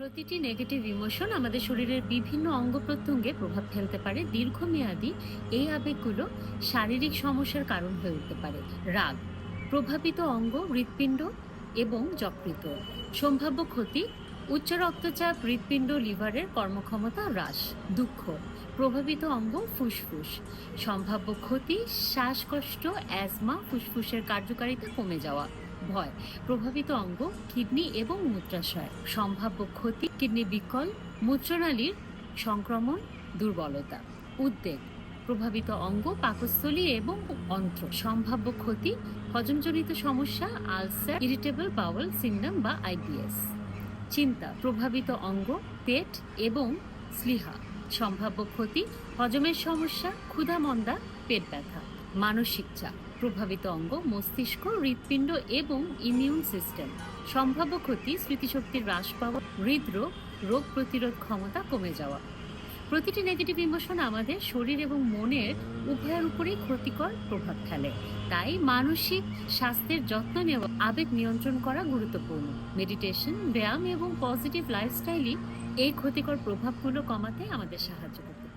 প্রতিটি negative emotion আমাদের শরীরের বিভিন্ন অঙ্গ প্রত্যঙ্গে প্রভাব ফেলতে পারে। দীর্ঘমেয়াদী এই আবেগগুলো শারীরিক সমস্যার কারণ হয়ে উঠতে পারে। রাগ, প্রভাবিত অঙ্গ, হৃৎপিণ্ড এবং যকৃত সম্ভাব্য ক্ষতি, উচ্চ রক্তচাপ, হৃৎপিণ্ড, লিভারের কর্মক্ষমতা হ্রাস। দুঃখ, প্রভাবিত অঙ্গ, ফুসফুস। সম্ভাব্য ক্ষতি, শ্বাসকষ্ট, অ্যাজমা, ফুসফুসের কার্যকারিতা কমে যাওয়া। ভয়। প্রভাবিত অঙ্গ, কিডনি এবং মূত্রাশয়। সম্ভাব্য ক্ষতি, কিডনি বিকল, মূত্রনালীর সংক্রমণ, দুর্বলতা। উদ্বেগ, প্রভাবিত অঙ্গ, পাকস্থলী এবং অন্ত্র। সম্ভাব্য ক্ষতি, হজমজনিত সমস্যা, আলসার, ইরিটেবল বাউল সিন্ডাম বা আইবিএস। চিন্তা, প্রভাবিত অঙ্গ, পেট এবং স্লিহা সম্ভাব্য ক্ষতি, হজমের সমস্যা, ক্ষুধামন্দা, পেট ব্যথা। মানসিক চাপ। প্রভাবিত অঙ্গ, মস্তিষ্ক, হৃৎপিণ্ড এবং ইমিউন সিস্টেম সম্ভাব্য ক্ষতি স্মৃতিশক্তি হ্রাস পাওয়া, হৃদরোগ, রোগ প্রতিরোধ ক্ষমতা কমে যাওয়া। প্রতিটি নেগেটিভ ইমোশন আমাদের শরীর এবং মনের উভয়ের উপরেই ক্ষতিকর প্রভাব ফেলে। তাই মানসিক স্বাস্থ্যের যত্ন নেওয়া, আবেগ নিয়ন্ত্রণ করা গুরুত্বপূর্ণ। মেডিটেশন ব্যায়াম এবং পজিটিভ লাইফস্টাইলই এই ক্ষতিকর প্রভাবগুলো কমাতে আমাদের সাহায্য করবে